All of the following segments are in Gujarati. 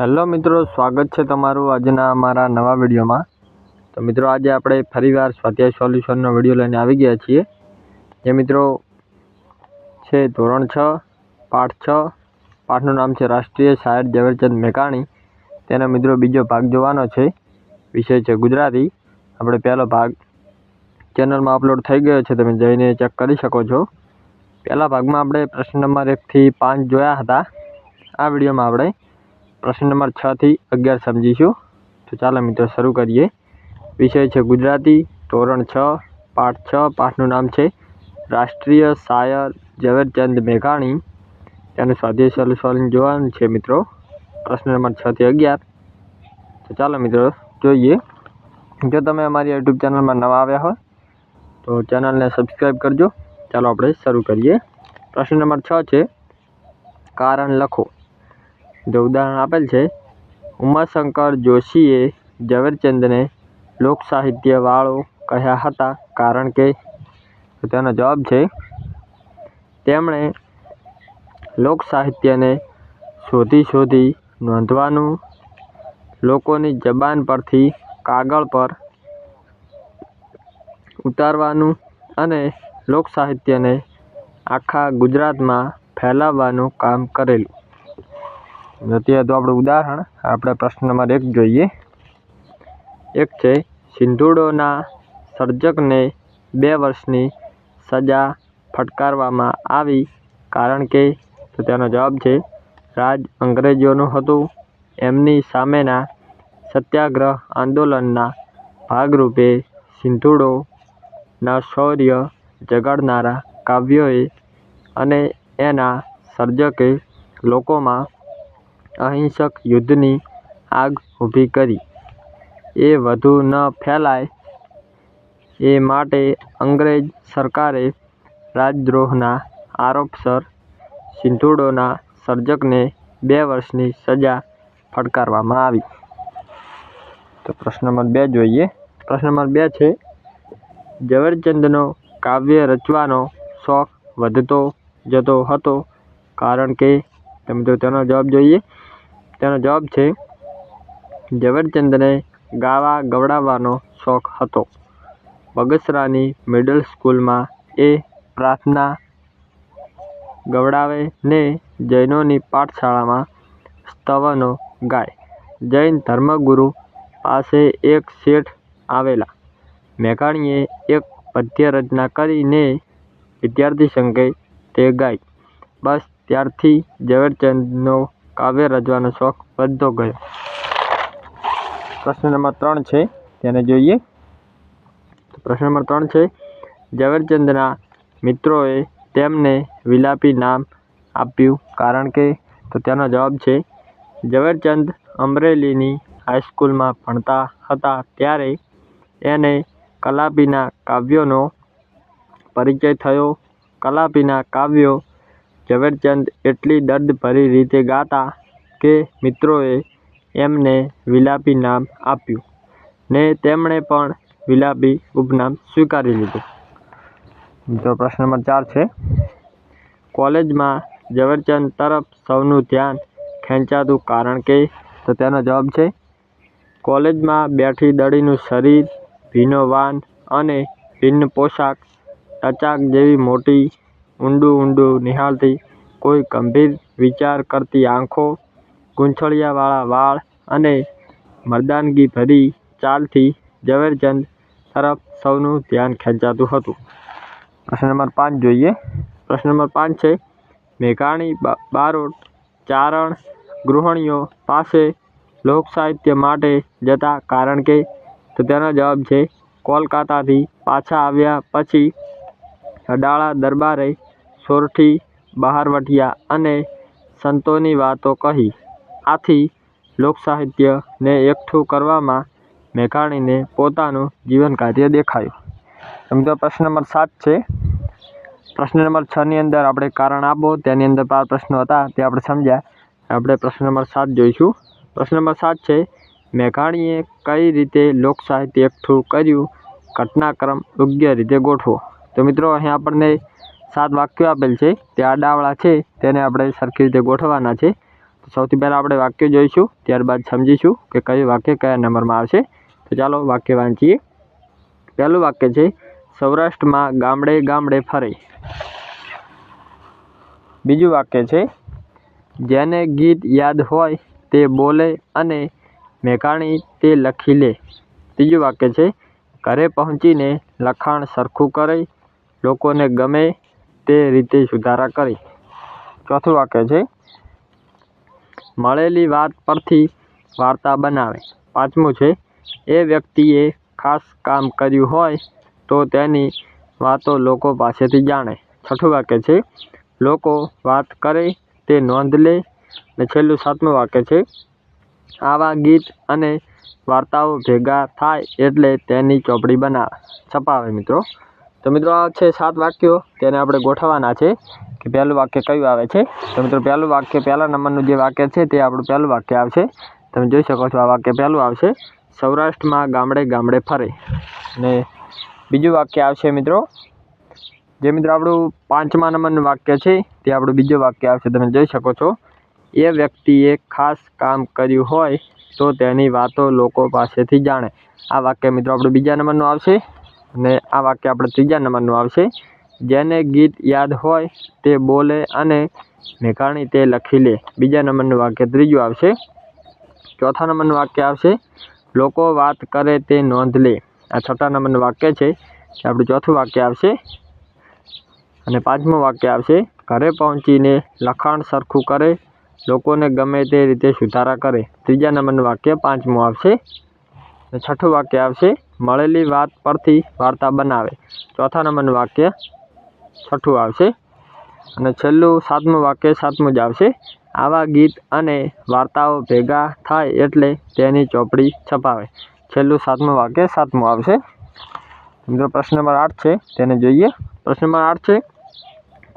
હેલો મિત્રો, સ્વાગત છે તમારું આજના અમારા નવા વિડીયોમાં. તો મિત્રો, આજે આપણે ફરીવાર સ્વાધ્યાય સોલ્યુશનનો વીડિયો લઈને આવી ગયા છીએ. જે મિત્રો છે ધોરણ છ, પાઠ છ, પાઠનું નામ છે રાષ્ટ્રીય શાયર ઝવેરચંદ મેઘાણી. તેનો મિત્રો બીજો ભાગ જોવાનો છે. વિષય છે ગુજરાતી. આપણે પહેલો ભાગ ચેનલમાં અપલોડ થઈ ગયો છે, તમે જઈને ચેક કરી શકો છો. પહેલા ભાગમાં આપણે પ્રશ્ન નંબર એકથી પાંચ જોયા હતા. આ વિડીયોમાં આપણે પ્રશ્ન નંબર છથી અગિયાર સમજીશું. તો ચાલો મિત્રો શરૂ કરીએ. વિષય છે ગુજરાતી. ધોરણ છ, પાઠ છ. પાઠનું નામ છે રાષ્ટ્રીય શાયર ઝવેરચંદ મેઘાણી. તેનું સ્વાધ્યાય સોલ્યુશન જોવાનું છે મિત્રો. પ્રશ્ન નંબર છથી અગિયાર. તો ચાલો મિત્રો જોઈએ. જો તમે અમારી યુટ્યુબ ચેનલમાં નવા આવ્યા હોય, તો ચેનલને સબસ્ક્રાઈબ કરજો. ચાલો આપણે શરૂ કરીએ. પ્રશ્ન નંબર છ છે કારણ લખો. જો ઉદાહરણ આપેલ છે, ઉમાશંકર જોશીએ ઝવેરચંદને લોકસાહિત્યવાળો કહ્યા હતા કારણ કે તેનો જવાબ છે, તેમણે લોકસાહિત્યને શોધી શોધી નોંધવાનું લોકોની જબાન પરથી કાગળ પર ઉતારવાનું અને લોકસાહિત્યને આખા ગુજરાતમાં ફેલાવવાનું કામ કરેલું. અત્યારે તો આપણું ઉદાહરણ, આપણે પ્રશ્ન નંબર એક જોઈએ. એક છે, સિંધુડોના સર્જકને બે વર્ષની સજા ફટકારવામાં આવી કારણ કે, તો તેનો જવાબ છે, રાજ અંગ્રેજોનું હતું. એમની સામેના સત્યાગ્રહ આંદોલનના ભાગરૂપે સિંધુડોના શૌર્ય જગાડનારા કાવ્યોએ અને એના સર્જકે લોકોમાં અહિંસક યુદ્ધની આગ ઊભી કરી. એ વધુ ન ફેલાય એ માટે અંગ્રેજ સરકારે રાજદ્રોહના આરોપસર સિંધુડોના સર્જકને બે વર્ષની સજા ફટકારવામાં આવી. તો પ્રશ્ન નંબર બે જોઈએ. પ્રશ્ન નંબર બે છે, ઝવેરચંદનો કાવ્ય રચવાનો શોખ વધતો જતો હતો કારણ કે તમે તો તેનો જવાબ જોઈએ. તેનો જવાબ છે ઝવેરચંદને ગાવા ગવડાવવાનો શોખ હતો. બગસરાની મિડલ સ્કૂલમાં એ પ્રાર્થના ગવડાવે ને જૈનોની પાઠશાળામાં સ્તવનો ગાય. જૈન ધર્મગુરુ પાસે એક શેઠ આવેલા. મેઘાણીએ એક પદ્ય રચના કરીને વિદ્યાર્થી સંઘે તે ગાઈ બસ ત્યારથી ઝવેરચંદનો કાવ્ય રચવાનો શોખ વધતો ગયો. પ્રશ્ન નંબર ત્રણ છે, તેને જોઈએ. પ્રશ્ન નંબર ત્રણ છે, ઝવેરચંદના મિત્રોએ તેમને વિલાપી નામ આપ્યું. કારણ કે, તો તેનો જવાબ છે, ઝવેરચંદ અમરેલીની હાઈસ્કૂલમાં ભણતા હતા ત્યારે એને કલાપીના કાવ્યોનો પરિચય થયો. કલાપીના કાવ્યો ઝવેરચંદ એટલી દર્દભરી રીતે ગાતા કે મિત્રોએ એમને વિલાપી નામ આપ્યું ને તેમણે પણ વિલાપી ઉપનામ સ્વીકારી લીધું. તો પ્રશ્ન નંબર ચાર છે. કોલેજમાં ઝવેરચંદ તરફ સૌનું ધ્યાન ખેંચાતું કારણ કે? તો તેનો જવાબ છે, કોલેજમાં બેઠી દડીનું શરીર, ભીનો વાન અને ભિન્ન પોશાક, ટચાક જેવી મોટી ઊંડું ઊંડું નિહાળતી, કોઈ ગંભીર વિચાર કરતી આંખો, ગૂંછળિયાવાળા વાળ અને મર્દાનગી ભરી ચાલથી ઝવેરચંદ તરફ સૌનું ધ્યાન ખેંચાતું હતું. પ્રશ્ન નંબર પાંચ જોઈએ. પ્રશ્ન નંબર પાંચ છે, મેઘાણી બારોટ ચારણ ગૃહિણીઓ પાસે લોકસાહિત્ય માટે જતા કારણ કે, તો તેનો જવાબ છે, કોલકાતાથી પાછા આવ્યા પછી અડાળા દરબારે સોરઠી બહારવટિયા અને સંતોની વાતો કહી. આથી લોકસાહિત્યને એકઠું કરવામાં મેઘાણીને પોતાનું જીવન કાર્ય દેખાયું. તો પ્રશ્ન નંબર સાત છે. પ્રશ્ન નંબર છની અંદર આપણે કારણ આપો, તેની અંદર પાંચ પ્રશ્નો હતા, તે આપણે સમજ્યા. આપણે પ્રશ્ન નંબર સાત જોઈશું. પ્રશ્ન નંબર સાત છે, મેઘાણીએ કઈ રીતે લોકસાહિત્ય એકઠું કર્યું? ઘટનાક્રમ યોગ્ય રીતે ગોઠવો? તો મિત્રો, અહીં આપણને સાત વાક્યો આપેલ છે. તે આડાવાળા છે. તેને આપણે સરખી રીતે ગોઠવવાના છે. સૌથી પહેલાં આપણે વાક્ય જોઈશું. ત્યારબાદ સમજીશું કે કયું વાક્ય કયા નંબરમાં આવશે. તો ચાલો વાક્ય વાંચીએ. પહેલું વાક્ય છે, સૌરાષ્ટ્રમાં ગામડે ગામડે ફરે. બીજું વાક્ય છે, જેને ગીત યાદ હોય તે બોલે અને મેઘાણી તે લખી લે. ત્રીજું વાક્ય છે, ઘરે પહોંચીને લખાણ સરખું કરે, લોકોને ગમે તે રીતે સુધારા કરી. ચોથું વાક્ય છે, મળેલી વાત પરથી વાર્તા બનાવે. પાંચમું છે, એ વ્યક્તિએ ખાસ કામ કર્યું હોય તો તેની વાતો લોકો પાસેથી જાણે. છઠ્ઠું વાક્ય છે, લોકો વાત કરે તે નોંધ લે. અને છેલ્લું સાતમું વાક્ય છે, આવા ગીત અને વાર્તાઓ ભેગા થાય એટલે તેની ચોપડી બનાવે. છપાવે મિત્રો. તો મિત્રો આ છે સાત વાક્યો તેને આપણે ગોઠવવાના છે કે પહેલું વાક્ય કયું આવે છે? તો મિત્રો પહેલું વાક્ય, પહેલા નંબરનું જે વાક્ય છે તે આપણું પહેલું વાક્ય આવશે. તમે જોઈ શકો છો આ વાક્ય પહેલું આવશે. સૌરાષ્ટ્રમાં ગામડે ગામડે ફરે. અને બીજું વાક્ય આવશે મિત્રો. જે મિત્રો આપણું પાંચમા નંબરનું વાક્ય છે તે આપણું બીજું વાક્ય આવશે. તમે જોઈ શકો છો. એ વ્યક્તિએ ખાસ કામ કર્યું હોય તો તેની વાતો લોકો પાસેથી જાણે. આ વાક્ય મિત્રો આપણું બીજા નંબરનું આવશે. અને આ વાક્ય આપણે ત્રીજા નંબરનું આવશે. જેને ગીત યાદ હોય તે બોલે અને મેઘાણી તે લખી લે. બીજા નંબરનું વાક્ય ત્રીજું આવશે. ચોથા નંબરનું વાક્ય આવશે. લોકો વાત કરે તે નોંધ લે. આ છઠ્ઠા નંબરનું વાક્ય છે. તે આપણું ચોથું વાક્ય આવશે. અને પાંચમું વાક્ય આવશે. ઘરે પહોંચીને લખાણ સરખું કરે. લોકોને ગમે તે રીતે સુધારા કરે. ત્રીજા નંબરનું વાક્ય પાંચમું આવશે. છઠ્ઠું વાક્ય આવશે. મળેલી વાત પરથી વાર્તા બનાવે. ચોથા નંબરનું વાક્ય છઠ્ઠું આવશે અને છેલ્લું સાતમું વાક્ય સાતમું જ આવશે. આવા ગીત અને વાર્તાઓ ભેગા થાય એટલે તેની ચોપડી છપાવે. છેલ્લું સાતમું વાક્ય સાતમું આવશે. મિત્રો પ્રશ્ન નંબર આઠ છે, તેને જોઈએ. પ્રશ્ન નંબર આઠ છે,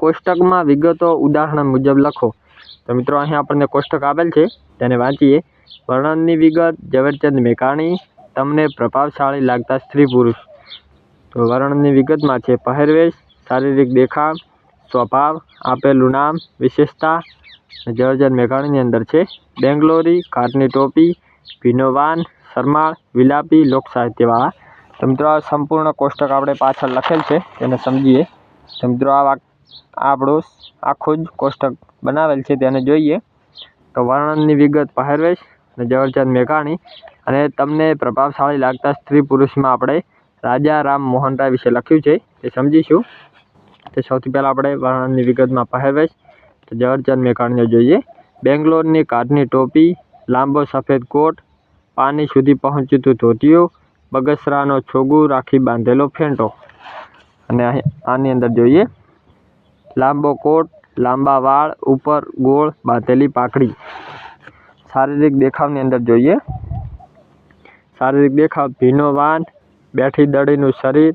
કોષ્ટકમાં વિગતો ઉદાહરણ મુજબ લખો. તો મિત્રો અહીં આપણને કોષ્ટક આપેલ છે, તેને વાંચીએ. વર્ણનની વિગત, ઝવેરચંદ મેઘાણી તમને પ્રભાવશાળી લાગતા સ્ત્રી પુરુષ. તો વર્ણનની વિગતમાં છે, પહેરવેશ, શારીરિક દેખાવ, સ્વભાવ, આપેલું નામ, વિશેષતા ઝવેરચંદ મેઘાણીની અંદર છે. બેંગ્લોરી, કારની ટોપી ભીનોવાન શરમાળ, વિલાપી, લોકસાહિત્યવાળા. તો મિત્રો, આ સંપૂર્ણ કોષ્ટક આપણે પાછળ લખેલ છે, તેને સમજીએ. તો મિત્રો, આ આપણું આખું જ કોષ્ટક બનાવેલ છે, તેને જોઈએ. તો વર્ણનની વિગત પહેરવેશ અને ઝવેરચંદ મેઘાણી. અને તમને પ્રભાવશાળી લાગતા સ્ત્રી પુરુષમાં આપણે રાજા રામ મોહન રાય વિશે લખ્યું છે. તે સમજીશું. તે સૌથી પહેલાં આપણે વર્ણનની વિગતમાં પહેરવેશ તો ઝવેરચંદ મેઘાણીને જોઈએ. બેંગ્લોરની કાઠની ટોપી, લાંબો સફેદ કોટ, પાની સુધી પહોંચતું ધોતિયું બગસરાનો છોગું રાખી બાંધેલો ફેંટો. અને આની અંદર જોઈએ. લાંબો કોટ, લાંબા વાળ, ઉપર ગોળ બાંધેલી પાકડી શારીરિક દેખાવની અંદર જોઈએ. શારીરિક દેખાવ ભીનો વાન, બેઠી દડીનું શરીર,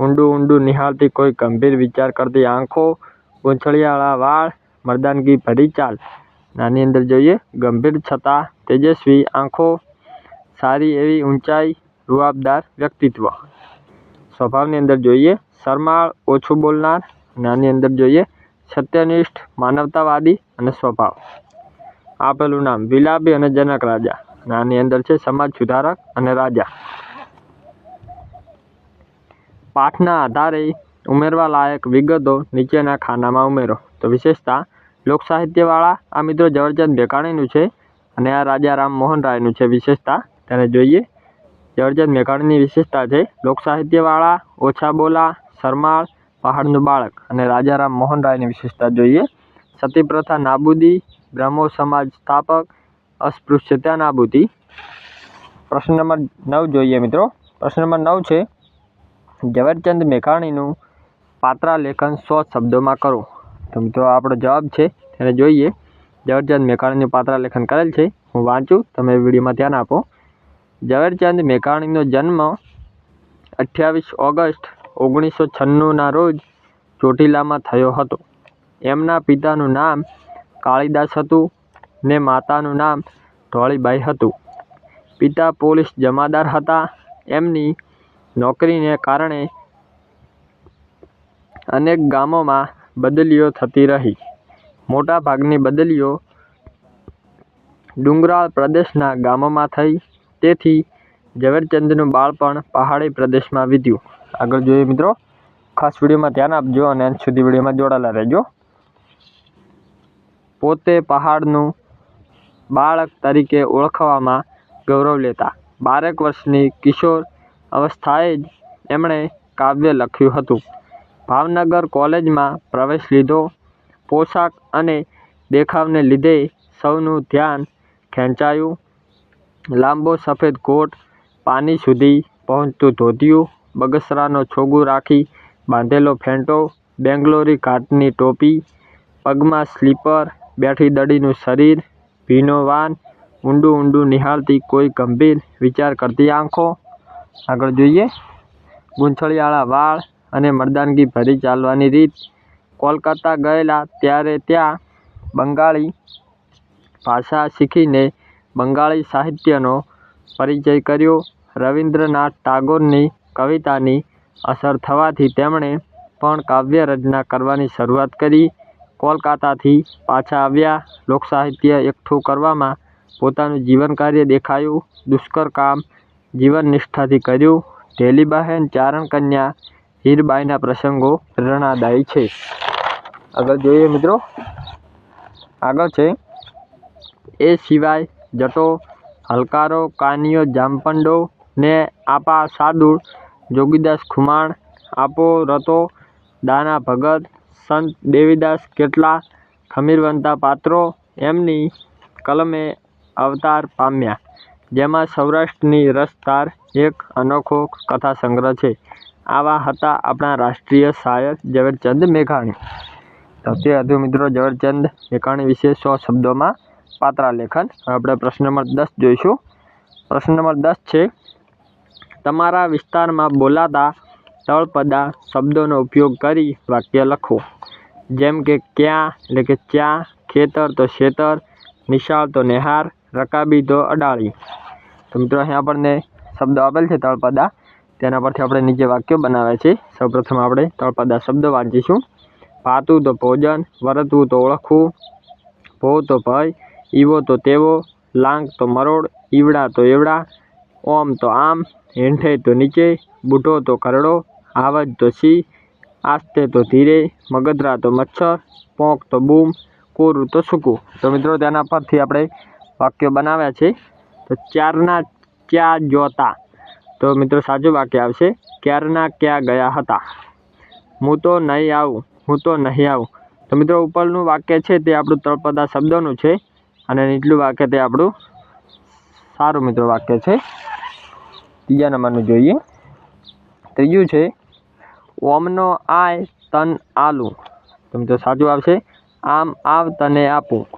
ઊંડું ઊંડું નિહાળતી કોઈ ગંભીર વિચાર કરતી આંખો ગૂંથળિયાળા વાળ, મર્દાનગી ભરી ચાલ. આની અંદર જોઈએ, ગંભીર છતાં તેજસ્વી આંખો, સારી એવી ઊંચાઈ, રૂઆબદાર વ્યક્તિત્વ. સ્વભાવની અંદર જોઈએ, શરમાળ, ઓછું બોલનાર. અને આની અંદર જોઈએ, સત્યનિષ્ઠ, માનવતાવાદી અને સ્વભાવ. આપેલું નામ વિલાપી અને જનક રાજા. અને આની અંદર છે, સમાજ સુધારક અને રાજા. પાઠના આધારે ઉમેરવા લાયક વિગતો નીચેના ખાનામાં ઉમેરો. તો વિશેષતા લોકસાહિત્યવાળા આ મિત્રો ઝવેરચંદ મેઘાણીનું છે અને આ રાજા રામ મોહન રાયનું છે વિશેષતા. તેને જોઈએ. ઝવેરચંદ મેઘાણીની વિશેષતા છે લોકસાહિત્યવાળા ઓછા બોલા, શરમાળ, પહાડનું બાળક અને રાજા રામ મોહન રાયની વિશેષતા જોઈએ. સતી પ્રથા નાબૂદી બ્રહ્મો સમાજ સ્થાપક અસ્પૃશ્યતા નાબૂદી પ્રશ્ન નંબર નવ જોઈએ મિત્રો. પ્રશ્ન નંબર નવ છે, ઝવેરચંદ મેઘાણીનું પાત્રા લેખન સો શબ્દોમાં કરો. તો મિત્રો આપણો જવાબ છે. તેને જોઈએ, ઝવેરચંદ મેઘાણીનું પાત્રા લેખન કરેલ છે. હું વાંચું. તમે વિડીયોમાં ધ્યાન આપો. ઝવેરચંદ મેઘાણીનો જન્મ અઠ્યાવીસ ઓગસ્ટ ઓગણીસો છન્નુંના રોજ ચોટીલામાં થયો હતો. એમના પિતાનું નામ કાળીદાસ હતું. ને માતાનું નામ ધોળીબાઈ હતું. પિતા પોલીસ જમાદાર હતા. એમની નોકરીને કારણે અનેક ગામોમાં બદલીઓ થતી રહી. મોટાભાગની બદલીઓ ડુંગરાળ પ્રદેશના ગામોમાં થઈ. તેથી ઝવેરચંદનું બાળપણ પહાડી પ્રદેશમાં વીત્યું. આગળ જોઈએ મિત્રો. ખાસ વિડીયોમાં ધ્યાન આપજો અને સુધી વિડીયોમાં જોડાયેલા રહેજો. પોતે પહાડનું બાળક તરીકે ઓળખવામાં ગૌરવ લેતા. બારેક વર્ષની કિશોર અવસ્થાએ જ એમણે કાવ્ય લખ્યું હતું. ભાવનગર કોલેજમાં પ્રવેશ લીધો. પોશાક અને દેખાવને લીધે સૌનું ધ્યાન ખેંચાયું. લાંબો સફેદ કોટ પાની સુધી પહોંચતું ધોતિયું, બગસરાનો છોગું રાખી બાંધેલો ફેંટો બેંગ્લોરી ઘાટની ટોપી, પગમાં સ્લીપર, બેઠી દડીનું શરીર ભીનો વાન, ઊંડું ઊંડું નિહાળતી કોઈ ગંભીર વિચાર કરતી આંખો. આગળ જોઈએ. ગૂંથળિયાળા વાળ અને મર્દાનગી ભરી ચાલવાની રીત. કોલકાતા ગયેલા ત્યારે ત્યાં બંગાળી ભાષા શીખીને બંગાળી સાહિત્યનો પરિચય કર્યો. રવિન્દ્રનાથ ટાગોરની કવિતાની અસર થવાથી તેમણે પણ કાવ્ય રચના કરવાની શરૂઆત કરી. કોલકાતાથી પાછા આવ્યા. લોકસાહિત્ય એકઠું કરવામાં પોતાનું જીવન કાર્ય દેખાયું. દુષ્કર કામ જીવન નિષ્ઠાથી કર્યું. ઢેલીબહેન ચારણ કન્યા હીરબાઈના પ્રસંગો પ્રેરણાદાયી છે. આગળ જોઈએ મિત્રો. આગળ છે. એ સિવાય જટો, હલકારો કાનિયો જામપંડો ને આપા સાદુર જોગીદાસ ખુમાણ, આપો રતો, દાના ભગત સંત દેવીદાસ કેટલા ખમીરવંતા પાત્રો એમની કલમે અવતાર પામ્યા. જેમાં સૌરાષ્ટ્રની રસધાર એક અનોખો કથા સંગ્રહ છે. આવા હતા આપણા રાષ્ટ્રીય શાયર ઝવેરચંદ મેઘાણી. તો તે હતું મિત્રો ઝવેરચંદ મેઘાણી વિશે સો શબ્દોમાં પાત્રા લેખન. આપણે પ્રશ્ન નંબર દસ જોઈશું. પ્રશ્ન નંબર દસ છે, તમારા વિસ્તારમાં બોલાતા તળપદા શબ્દોનો ઉપયોગ કરી વાક્ય લખો. જેમ કે ક્યાં, એટલે કે ચા, ખેતર તો શેતર, નિશાળ તો નિહાર, રકાબી તો અડાળી. તો મિત્રો અહીં આપણને શબ્દો આપેલ છે તળપદા. તેના પરથી આપણે નીચે વાક્યો બનાવ્યા છે. સૌપ્રથમ આપણે તળપદા શબ્દ વાંચીશું. પાતું તો ભોજન વરતવું તો ઓળખવું, ભો તો ભય, ઈવો તો તેવો, લાંગ તો મરોડ, ઈવડા તો એવડા, ઓમ તો આમ હેંઠે તો નીચે, બુઢો તો કરડો, આવજ તો સી આસ્તે તો ધીરે, મગધરા તો મચ્છર, પોંક તો બૂમ, કોરું તો સૂકું. તો મિત્રો તેના પરથી આપણે વાક્યો બનાવ્યા છે. તો ચારના ક્યાં જોતા તો મિત્રો સાચું વાક્ય આવશે, ક્યારના ક્યાં ગયા હતા? હું તો નહીં આવું, હું તો નહીં આવું. તો મિત્રો ઉપરનું વાક્ય છે તે આપણું તળપદા શબ્દોનું છે અને નીચલું વાક્ય તે આપણું સારું મિત્રો વાક્ય છે. ત્રીજા નંબરનું જોઈએ. ત્રીજું છે ઓમનો આય તન આલું. તો સાચું આવશે, આમ આવ તને આપું.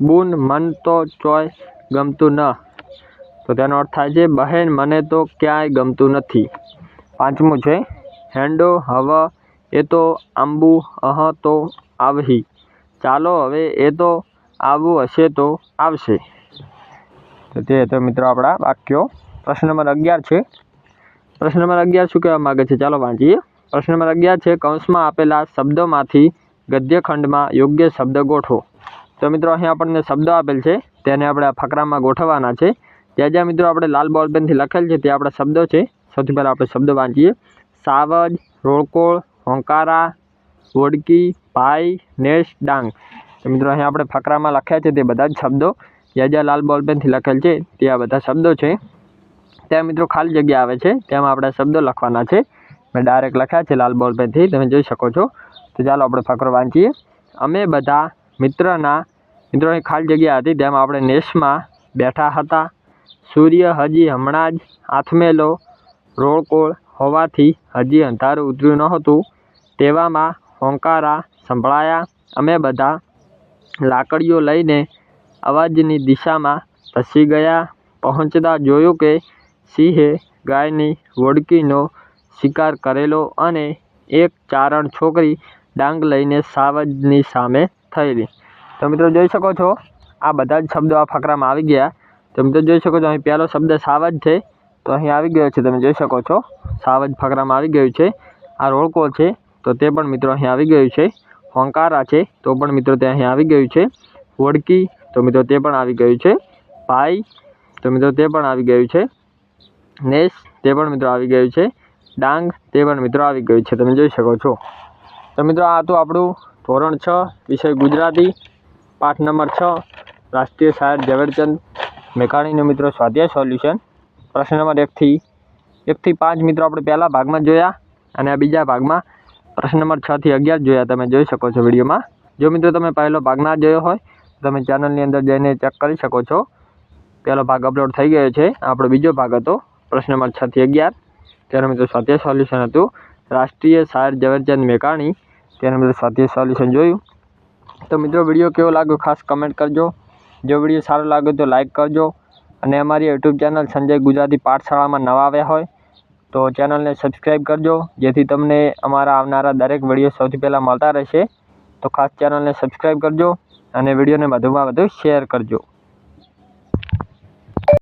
બુન મન તો ચોય ગમતું ન. તો તેનો અર્થ થાય છે, બહેન મને તો ક્યાંય ગમતું નથી. પાંચમું છે, હેંડો હવ, એ તો આંબુ અહ તો આવહી. ચાલો હવે એ તો આવવું હશે તો આવશે. તો તે તો મિત્રો આપણા વાક્યો. પ્રશ્ન નંબર અગિયાર છે. પ્રશ્ન નંબર અગિયાર શું કહેવા માગે છે? ચાલો વાંચીએ. પ્રશ્ન નંબર અગિયાર છે, કૌંસમાં આપેલા શબ્દોમાંથી ગદ્યખંડમાં યોગ્ય શબ્દ ગોઠવો. તો મિત્રો, અહીં આપણને શબ્દો આપેલ છે, તેને આપણે આ ફકરામાં ગોઠવવાના છે. ત્યાં જ્યાં મિત્રો આપણે લાલ બોલપેનથી લખેલ છે તે આપણા શબ્દો છે. સૌથી પહેલાં આપણે શબ્દો વાંચીએ. સાવજ, રોળકોળ, હોંકારા, વોડકી, ભાઈ, નેશ, ડાંગ. તો મિત્રો, અહીં આપણે ફકરામાં લખ્યા છે તે બધા જ શબ્દો. જ્યાં જ્યાં લાલ બોલપેનથી લખેલ છે તે આ બધા શબ્દો છે. ત્યાં મિત્રો ખાલી જગ્યા આવે છે, તેમાં આપણે શબ્દો લખવાના છે. મેં ડાયરેક્ટ લખ્યા છે લાલ બોલપેનથી તમે જોઈ શકો છો. તો ચાલો આપણે ફકરો વાંચીએ. અમે બધા મિત્રના, મિત્રોની ખાલી જગ્યા હતી, તેમાં આપણે નેશમાં બેઠા હતા. સૂર્ય હજી હમણાં જ આથમેલો રોળકોળ હોવાથી હજી અંધારું ઉતર્યું નહોતું તેવામાં હોંકારા સંભળાયા. અમે બધા લાકડીઓ લઈને અવાજની દિશામાં ધસી ગયા. પહોંચતા જોયું કે સિંહે ગાયની વોડકીનો શિકાર કરેલો અને એક ચારણ છોકરી ડાંગ લઈને સાવજની સામે થયેલી. તો મિત્રો જોઈ શકો છો, આ બધા જ શબ્દો આ ફકરામાં આવી ગયા. તો મિત્રો જોઈ શકો છો, અહીં પહેલો શબ્દ સાવજ છે. તો અહીં આવી ગયો છે, તમે જોઈ શકો છો, સાવજ ફકરામાં આવી ગયું છે. આ રોળકો છે, તો તે પણ મિત્રો અહીં આવી ગયું છે. હોંકારા છે, તો પણ મિત્રો તે અહીં આવી ગયું છે. હોડકી તો મિત્રો તે પણ આવી ગયું છે. ભાઈ તો મિત્રો તે પણ આવી ગયું છે. નેસ, તે પણ મિત્રો આવી ગયું છે. ડાંગ તે પણ મિત્રો આવી ગયું છે, તમે જોઈ શકો છો. તો મિત્રો, આ હતું આપણું ધોરણ છ, વિષય ગુજરાતી, પાઠ નંબર છ, રાષ્ટ્રીય શાયર ઝવેરચંદ મેઘાણીનું મિત્રો સ્વાધ્યાય સોલ્યુશન. પ્રશ્ન નંબર એકથી એકથી પાંચ મિત્રો આપણે પહેલા ભાગમાં જોયા અને આ બીજા ભાગમાં પ્રશ્ન નંબર છથી અગિયાર જોયા, તમે જોઈ શકો છો વિડીયોમાં. જો મિત્રો તમે પહેલો ભાગ ના જોયો હોય તમે ચેનલની અંદર જઈને ચેક કરી શકો છો. પહેલો ભાગ અપલોડ થઈ ગયો છે, આપણો બીજો ભાગ હતો, પ્રશ્ન નંબર છથી અગિયાર. તેનું મિત્રો સ્વાધ્યાય સોલ્યુશન હતું. રાષ્ટ્રીય શાયર ઝવેરચંદ મેઘાણી. તેનું મિત્રો સ્વાધ્યાય સોલ્યુશન જોયું. તો મિત્રો વીડિયો કેવો લાગ્યો ખાસ કમેન્ટ કરજો. જો વીડિયો સારો લાગ્યો તો લાઇક કરજો. અને અમારી યુટ્યુબ ચેનલ સંજય ગુજરાતી પાઠશાળામાં નવા આવ્યા હોય તો ચેનલને સબસ્ક્રાઈબ કરજો. જેથી તમને અમારા આવનારા દરેક વીડિયો સૌથી પહેલાં મળતા રહેશે. તો ખાસ ચેનલને સબસ્ક્રાઈબ કરજો અને વિડીયોને વધુમાં વધુ શેર કરજો.